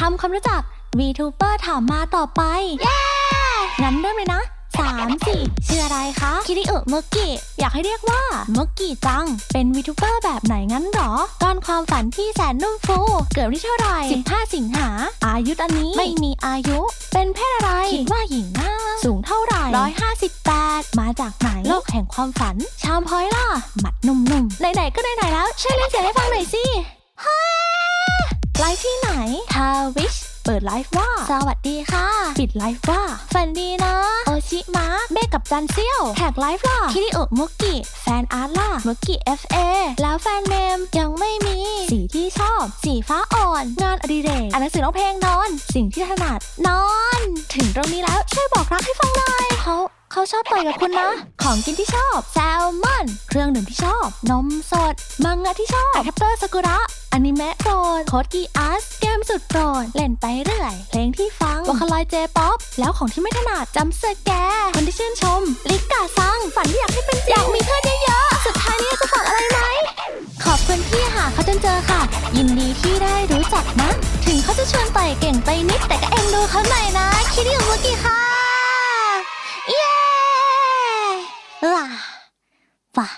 ทำความรู้จัก VTuber ถามมาต่อไป เย้ งั้นเริ่มเลยนะสามสี่ชื่ออะไรคะ คิริโอะเมอร์กิอยากให้เรียกว่าเมอร์กิจัง เป็น VTuber แบบไหนงั้นหรอ ก้อนความฝันที่แสนนุ่มฟู เกิดวันที่เท่าไหร่ 15 สิงหา อายุตอนนี้ไม่มีอายุ เป็นเพศอะไร คิดว่าหญิงนะสูงเท่าไหร่ 158 มาจากไหน โลกแห่งความฝัน ชามพอยล่ะ หมัดนุ่มๆ ไหนๆ ก็ไหนๆแล้ว ช่วยเล่นเสียงให้ฟังหน่อยสิ เฮ้ยไลฟ์ ที่ไหนทาวิช เปิดไลฟ์ว่า สวัสดีค่ะ ปิดไลฟ์ว่า ฝันดีนะ โอชิมาเมฆกับจันเซียวแท็กไลฟ์ล่ะคิริโอมุกิแฟนอาร์ตล่ะมุกิ FA แล้วแฟนเนมยังไม่มี สีที่ชอบ สีฟ้าอ่อน งานอดิเรกอ่านหนังสือร้องเพลงนอน สิ่งที่ถนัดนอน ถึงตรงนี้แล้วช่วยบอกรักให้ฟังหน่อยเขาเขาชอบต่อยกับคุณนะ ของกินที่ชอบ แซลมอน เครื่องดื่มที่ชอบ นมสด มังงะที่ชอบแคปเตอร์ซากุระอนิเมะ นโคดกีอาร์ตเกมสุดโปรดเล่นไปเรื่อย เพลงที่ฟังวอคลอยเจป๊อปแล้วของที่ไม่ถนัดจำเสืแก คนที่ชื่นชม ลิกกาซังฝันที่อยากให้เป็นจริงอยากมีเพื่อนเยอะๆ สุดท้ายนี้จะฝากอะไรไหม ขอบคุณที่หาเขาจนเจอค่ะ ยินดีที่ได้รู้จักนะ ถึงเขาจะชวนต่เก่งไปนิดแต่ก็เอ็นดูเขาหน่อยนะ คิดดีกับเมื่อกี้ค่ะ เย้ล่ะป่ะ